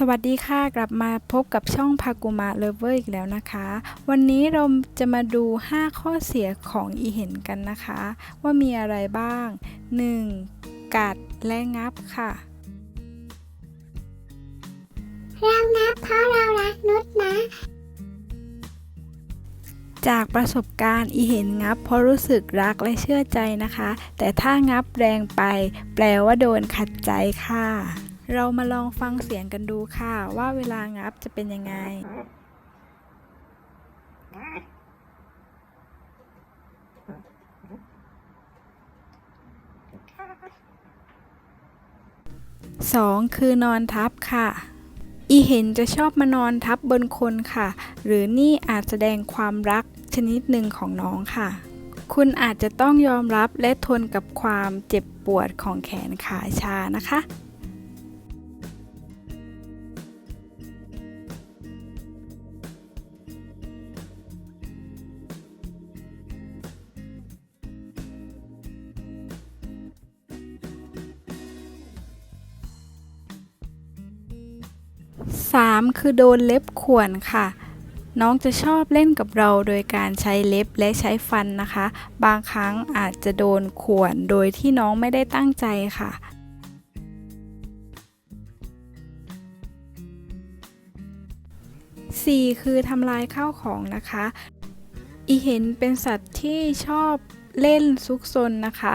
สวัสดีค่ะ กลับมาพบกับช่องพากุมาเลเวอร์อีกแล้วนะคะ วันนี้เราจะมาดู 5 ข้อเสียของอีเห็นกันนะคะ ว่ามีอะไรบ้าง 1. กัดและงับค่ะ เรานับเพราะเรารักนุชนะ จากประสบการณ์อีเห็นงับ เพราะรู้สึกรักและเชื่อใจนะคะ แต่ถ้างับแรงไป แปลว่าโดนขัดใจค่ะ เรามาลองฟังเสียงกันดูค่ะ ว่าเวลางับจะเป็นยังไง 2. คือนอนทับค่ะ อีเห็นจะชอบมานอนทับบนคนค่ะ หรือนี่อาจแสดงความรักชนิดหนึ่งของน้องค่ะ คุณอาจจะต้องยอมรับและทนกับความเจ็บปวดของแขนขาชานะคะ 3. คือโดนเล็บข่วนค่ะ น้องจะชอบเล่นกับเราโดยการใช้เล็บและใช้ฟันนะคะ บางครั้งอาจจะโดนข่วนโดยที่น้องไม่ได้ตั้งใจค่ะ 4. คือทำลายข้าวของนะคะ อีเห็นเป็นสัตว์ที่ชอบเล่นซุกซนนะคะ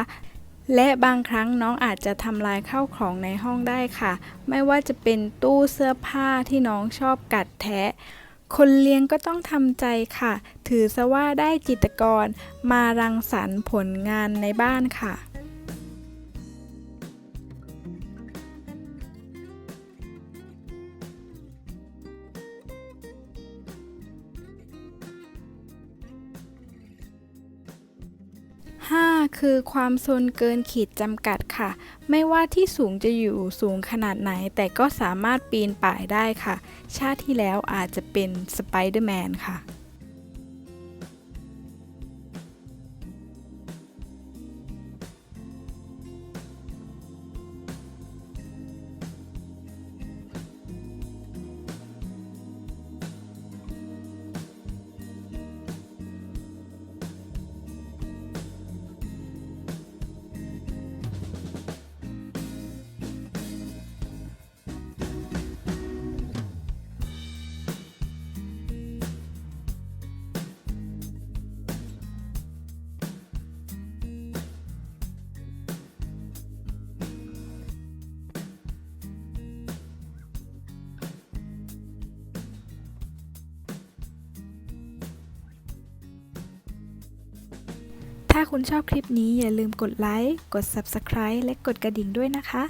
และบางครั้งน้องอาจจะทำลายข้าวของในห้องได้ค่ะ ไม่ว่าจะเป็นตู้เสื้อผ้าที่น้องชอบกัดแทะ คนเลี้ยงก็ต้องทำใจค่ะ ถือซะว่าได้จิตกรมารังสรรค์ผลงานในบ้านค่ะ 5. คือความโซนเกินขีดจำกัดค่ะ ไม่ว่าที่สูงจะอยู่สูงขนาดไหน แต่ก็สามารถปีนป่ายได้ค่ะ ชาติที่แล้วอาจจะเป็นสไปเดอร์แมนค่ะ ถ้าคุณชอบคลิปนี้อย่าลืมกดไลค์ กด Subscribe และกดกระดิ่งด้วยนะคะ